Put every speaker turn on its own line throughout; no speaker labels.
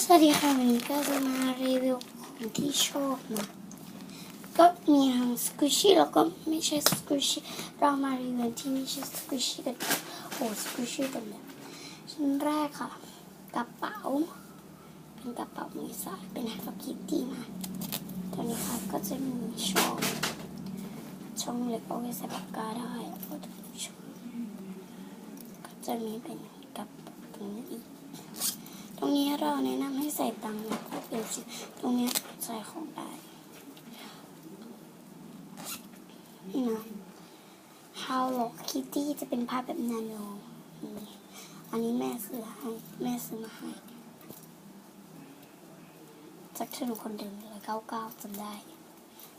สวัสดีค่ะวันนี้ก็จะมารีวิวของที่ชอบนะก็มีทั้งสกูชี่แล้วก็ไม่ใช่สกูชี่เรามารีวิวที่ไม่ใช่สกูชี่กันโอ้สกูชี่กันเลยชิ้นแรกค่ะกระเป๋า เป็นกระเป๋ามือสายเป็น Hello Kitty มาตัวนี้ค่ะก็จะมีช่องช่องเล็กเอาไว้ใส่ปากกาได้แล้วก็จะมีช่องก็จะมีเป็นกระเป๋าตรงนี้อีก รงนี้เราแนะนำให้ใส่ตังค์แล้วก็เป็นสิตรงนี้ใส่ของได้ นี่นะ Hello Kitty จะเป็นภาพแบบนาโนอันนี้แม่ซื้อให้แม่ซื้อมาให้จากถนนคนเดินเลยเก้าเก้าจำได้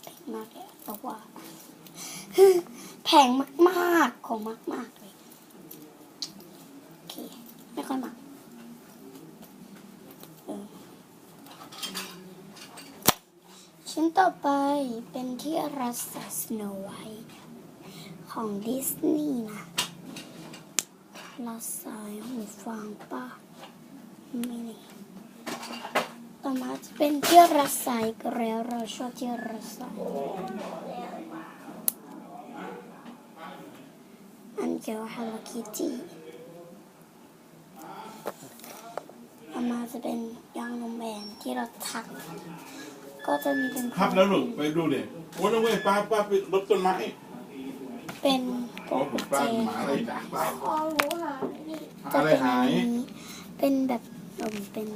แพงมากเลยเพราะว่าแพงมากๆของมากๆเลยโอเคไม่ค่อยมาก ชิ้นต่อไปเป็นที่รัสสสโนไวท์ของดิสนีย์นะรัสสายหูฟังป้าไม่นี่ต่อมาจะเป็นที่รัสสายก็แล้วเราชอบที่รัสสายอันเกี่ยวกับ Hello Kitty ต่อมาจะเป็นยางนมแบนที่เราทัก ก็จะมีเป็น
ครับแล้วลูกไปดูเด็กโอ้ยเว้ยป้าป้าไปรดต้นไม้
เป็น
โอ้ผมป้าหมาอะไรด่าป้า
พอรู้หายนี่
หาอะไรหาย
จะเป็นอันนี้เป็นแบบเอมเป็น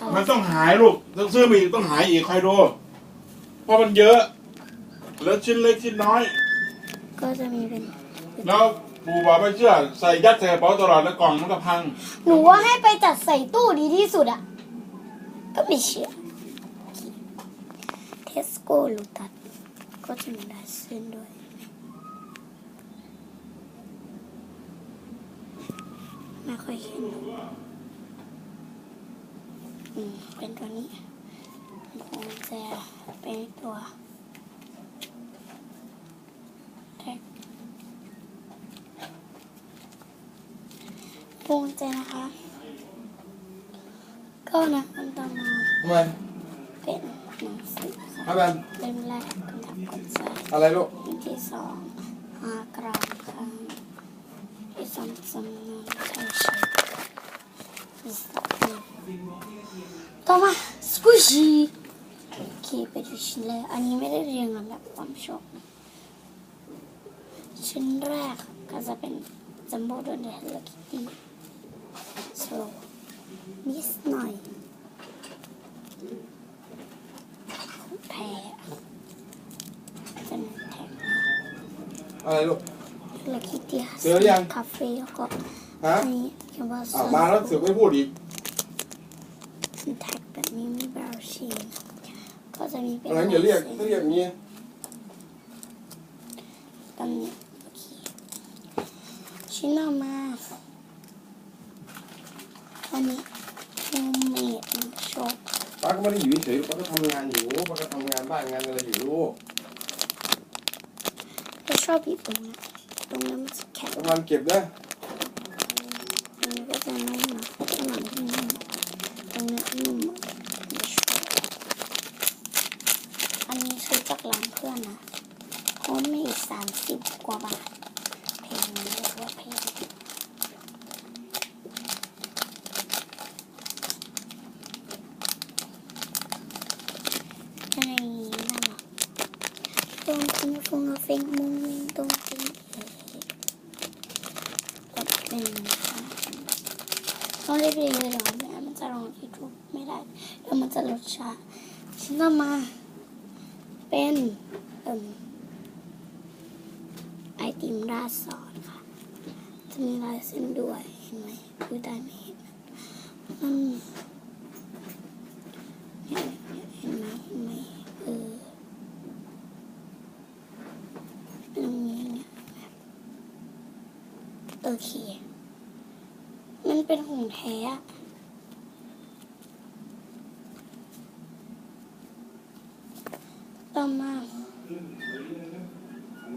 อะไร
มันต้องหายลูกต้องซื้อมาอีกต้องหายอีกคอยดูเพราะมันเยอะ แล้วชิ้นเล็กชิ้นน้อย
ก็จะมีเป็น
แล้วปู่บอกไม่เชื่อใส่ยัดใส่กระเป๋าตลอดแล้วกล่องมันก็พัง
หนูว่าให้ไปจัดใส่ตู้ดีที่สุดอะก็ไม่เชื่อเทส โก้ลูตัสก็จะมีลายเส้นด้วย ไม่ค่อยเห็นอืมเป็นตัวนี้คงจะเป็นตัวแท็กพวงใจนะคะ ก็นะอันต่อมา
ทำไม
เป็น หนังสือค่ะ
อะไร
เล่มแรกคำถามกดใจ
อะไรลูก
เล่มที่สองหากรามครั้งที่สามจำนวนไทยเชฟที่สามต่อมาสกูชี่โอเคไปดูชิ้นแรกอันนี้ไม่ได้เรียงลำดับความชอบนะชิ้นแรกก็จะเป็นจัมโบ้โดนเดลคิตตี้สโลนิดหน่อยของ แท้เป็นแท็ก
อะไรลูก
เดลคิตตี้
เจอหรือยัง
คาเฟ่แล้วก็
ฮะ
อันนี้เขียนว่า
อ่ามาแล้วเสือกไม่พูดอีก
เป็นแท็กแบบนี้มีบราวชีนก็จะมีเป็น
อะไรอย่าเรียกถ้าเรียกอย่างนี้
ตรงนี้โอเคชิ้นต่อมาอันนี้โฮมเมดโชว์
ป้าก็ไม่ได้อยู่เฉยๆป้าก็ทำงานอยู่ป้าก็ทำงานบ้านงานอะไรอยู่ลูก
ก็ชอบอยู่ตรงนี้ตรงนี้มันจะแข็ง
ต้องทำเก็บนะ
ตรงนี้ก็จะนุ่มนะข้างหลังก็นุ่มตรงนี้นุ่มเดี๋ยวโชว์อันนี้ซื้อจากร้านเพื่อนนะโฮมเมดสามสิบกว่าบาทแพงเรียกว่าแพง อะไรอย่างนี้น่ารักตรงทิ้ง ฟงเฟงมุงตรงทิ้งเอ๋แบบเป็นต้องรีบเรียนเลยหรอแม่มันจะลองที่ทุกไม่ได้แล้วมันจะรสชาติชิ้นต่อมา เป็นอไอติมราดซอสค่ะ จะมีลายเส้นด้วยเห็นไหมพูดได้ไหมเห็นมัน เนี่ยเนี่ยเห็นไหมเห็นไหมเออตรงนี้เนี่ย โอเค มันเป็นของแท้ต่อมา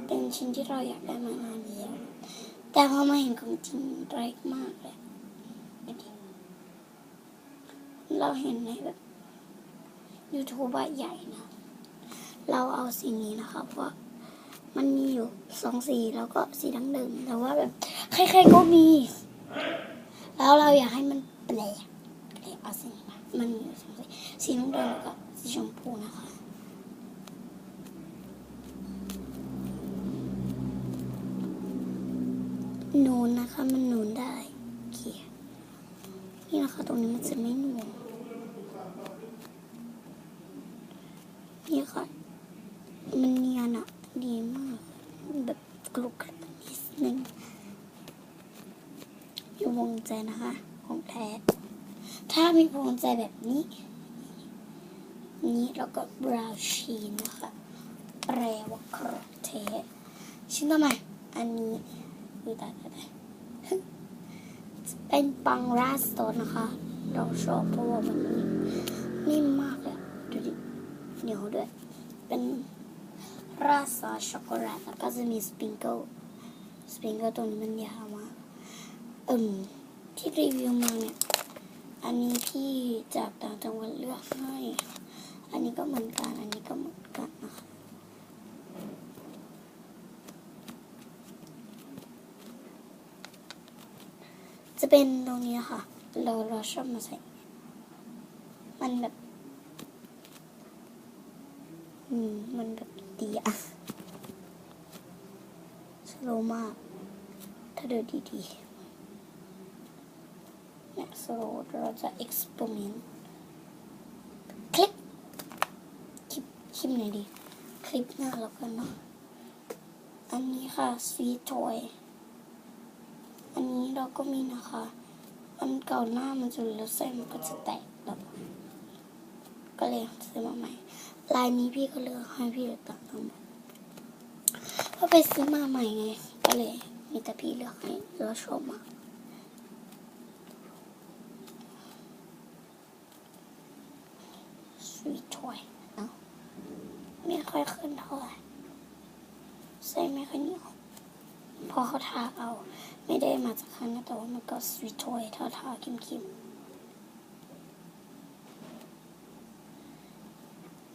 เป็นชิ้นที่เราอยากได้มานานแล้วแต่พอมาเห็นของจริงเล็กมากเลยเราเห็นในแบบ YouTube อะใหญ่นะ เราเอาสีนี้นะคะเพราะว่า มันมีอยู่สองสีแล้วก็สีดั้งเดิมแต่ว่าแบบใครๆก็มี แล้วเราอยากให้มันแปลกแปลกเอาสีมามันมีอยู่สองสีสีดั้งเดิมแล้วก็สีชมพูนะคะนูนนะคะมันนูนได้เขียนี่นะคะตรงนี้มันจะไม่นูนค่ะ มันเนียนอะดีมาก แบบกรุบกรอบนิดนึงอยู่วงใจนะคะ ของแท้ ถ้ามีพวงใจแบบนี้ นี้แล้วก็บราวน์ชีนนะคะ แปลว่าครบเทสชิ้นต่อมาอันนี้คือตายตายตายเป็นปังราสโตนนะคะ เราชอบเพราะว่ามันนิ่มมากเลยดูดิเหนียวด้วย เป็น ราสซอสช็อกโกแลตแล้วก็จะมีสปริงเกิลสปริงเกิลตัวนี้มันยาวมากเอิมที่รีวิวมาเนี่ย อันนี้พี่จากต่างจังหวัดเลือกให้ อันนี้ก็เหมือนกัน อันนี้ก็เหมือนกันนะคะจะเป็นตรงนี้ค่ะ เราเราชอบมาใส่ มันแบบ อืม มันแบบ ดีอะสโลมาก ถ้าเดินดีๆเนี่ยสโลเราจะ experiment คลิป คลิป คลิปไหนดี คลิปหน้าแล้วกันเนาะ อันนี้ค่ะ sweet toy อันนี้เราก็มีนะคะ อันเก่าหน้ามันจะแล้วเส้นมันก็จะแตกแบบก็เลยซื้อมาใหม่ ลายนี้พี่ก็เลือกให้พี่เลือกตัดทั้งหมดเพราะไปซื้อมาใหม่ไง ก็เลยมีแต่พี่เลือกให้แล้วชอบมาสวีททอยเนาะไม่ค่อยขึ้นเท่าไหร่ใส่ไม่ค่อยเหนียวพอเขาทาเอา ไม่ได้มาจากข้างน้าแต่ว่ามันก็สวีททอยถ้าทาคิมคิมๆ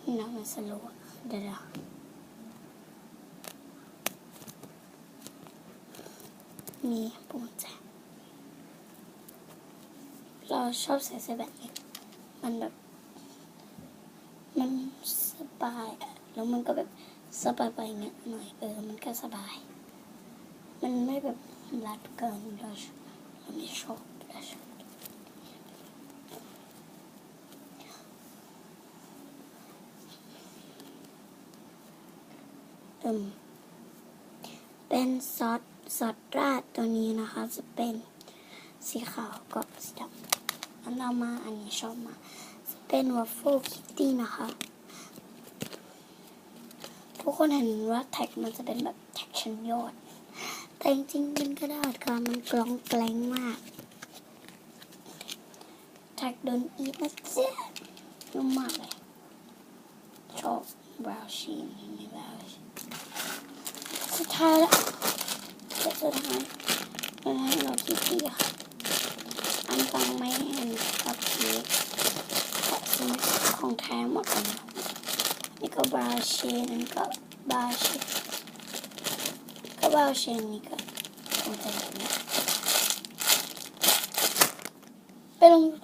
น้ำมันสโลว์เดี๋ยวมีปุ่มแจเราชอบใส่เสื้อแบบนี้ มันแบบ มันสบาย แล้วมันก็แบบสบายไปเงี้ยหน่อยเออ มันก็สบาย มันไม่แบบรัดเกินเราเราไม่ชอบเราชอบ อืมเป็นซอสซอสราดตัวนี้นะคะ จะเป็นสีขาวกับสีดำอันต่อมาอันนี้ชอบมาจะเป็นวัฟเฟิลคิตตี้นะคะ ทุกคนเห็นว่าแท็กมันจะเป็นแบบแท็กชั้นยอด แต่จริงๆเป็นกระดาษค่ะมันกลองแกล้งมากแท็กโดนอีทนะเจ๊นุ่มมากเลยชอบบราวชีนนี่บราวชี สุดท้ายละเดี๋ยวสุดท้ายมันให้เราคิดดีค่ะอันตังไม่เห็นกับพีขอซื้อของแท้หมดเลยนี่ก็บาเชนนี่ก็บาเชก็บาเชนี่ก็โอ้แต่แบบนี้ไปลงทูบกัน